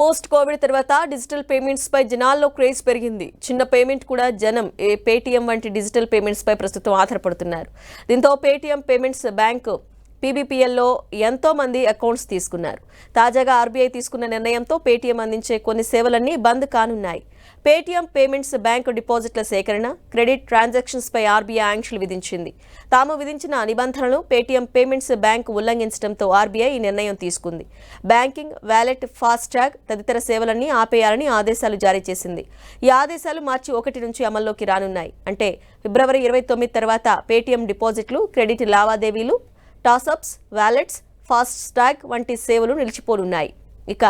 Post covid తర్వాత digital payments పై జనాల్లో క్రేజ్ పెరిగింది. చిన్న పేమెంట్ కూడా జనం ఏ పేటీఎం వంటి డిజిటల్ పేమెంట్స్ పై ప్రస్తుతం ఆధారపడుతున్నారు. దీంతో పేటీఎం పేమెంట్స్ బ్యాంకు పీబీపీఎల్లో ఎంతో మంది అకౌంట్స్ తీసుకున్నారు. తాజాగా ఆర్బీఐ తీసుకున్న నిర్ణయంతో పేటీఎం అందించే కొన్ని సేవలన్నీ బంద్ కానున్నాయి. పేటీఎం పేమెంట్స్ బ్యాంకు డిపాజిట్ల సేకరణ క్రెడిట్ ట్రాన్సాక్షన్స్పై ఆర్బీఐ ఆంక్షలు విధించింది. తాము విధించిన నిబంధనలు పేటీఎం పేమెంట్స్ బ్యాంకు ఉల్లంఘించడంతో ఆర్బీఐ ఈ నిర్ణయం తీసుకుంది. బ్యాంకింగ్ వ్యాలెట్ ఫాస్టాగ్ తదితర సేవలన్నీ ఆపేయాలని ఆదేశాలు జారీ చేసింది. ఈ ఆదేశాలు మార్చి ఒకటి నుంచి అమల్లోకి రానున్నాయి. అంటే ఫిబ్రవరి ఇరవై తొమ్మిది తర్వాత పేటీఎం డిపాజిట్లు క్రెడిట్ లావాదేవీలు టాసప్స్ వ్యాలెట్స్ ఫాస్టాగ్ వంటి సేవలు నిలిచిపోనున్నాయి. ఇక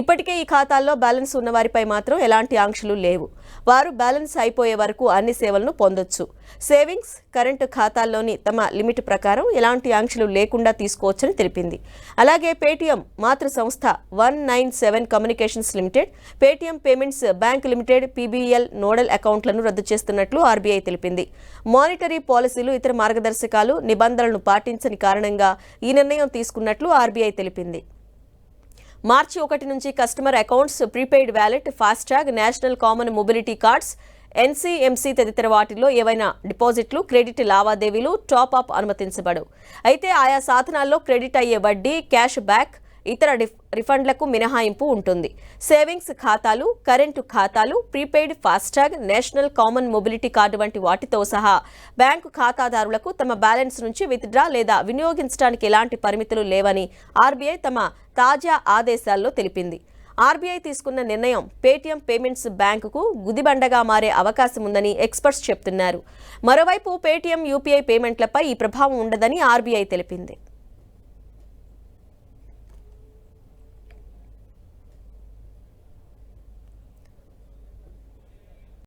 ఇప్పటికే ఈ ఖాతాల్లో బ్యాలెన్స్ ఉన్నవారిపై మాత్రం ఎలాంటి ఆంక్షలు లేవు. వారు బ్యాలెన్స్ అయిపోయే వరకు అన్ని సేవలను పొందొచ్చు. సేవింగ్స్ కరెంటు ఖాతాల్లోని తమ లిమిట్ ప్రకారం ఎలాంటి ఆంక్షలు లేకుండా తీసుకోవచ్చని తెలిపింది. అలాగే పేటీఎం మాతృ సంస్థ one nine seven communications limited Paytm payments bank limited PBL nodal అకౌంట్లను రద్దు చేస్తున్నట్లు ఆర్బీఐ తెలిపింది. మానిటరీ పాలసీలు ఇతర మార్గదర్శకాలు నిబంధనలను పాటించని కారణంగా ఈ నిర్ణయం తీసుకున్నట్లు ఆర్బీఐ తెలిపింది. మార్చి ఒకటి నుంచి customer accounts prepaid wallet FASTag national common mobility cards NCMC తదితర వాటిల్లో ఏవైనా డిపాజిట్లు క్రెడిట్ లావాదేవీలు టాప్ అప్ అనుమతించబడవు. అయితే ఆయా సాధనాల్లో క్రెడిట్ అయ్యే వడ్డీ క్యాష్ బ్యాక్ ఇతర డిఫ్- రిఫండ్లకు మినహాయింపు ఉంటుంది. సేవింగ్స్ ఖాతాలు కరెంటు ఖాతాలు prepaid FASTag national common mobility card వంటి వాటితో సహా బ్యాంకు ఖాతాదారులకు తమ బ్యాలెన్స్ నుంచి విత్డ్రా లేదా వినియోగించడానికి ఎలాంటి పరిమితులు లేవని ఆర్బీఐ తమ తాజా ఆదేశాల్లో తెలిపింది. ఆర్బీఐ తీసుకున్న నిర్ణయం పేటీఎం పేమెంట్స్ బ్యాంకుకు గుదిబండగా మారే అవకాశం ఉందని ఎక్స్పర్ట్స్ చెప్తున్నారు. మరోవైపు పేటీఎం యూపీఐ పేమెంట్లపై ఈ ప్రభావం ఉండదని ఆర్బీఐ తెలిపింది.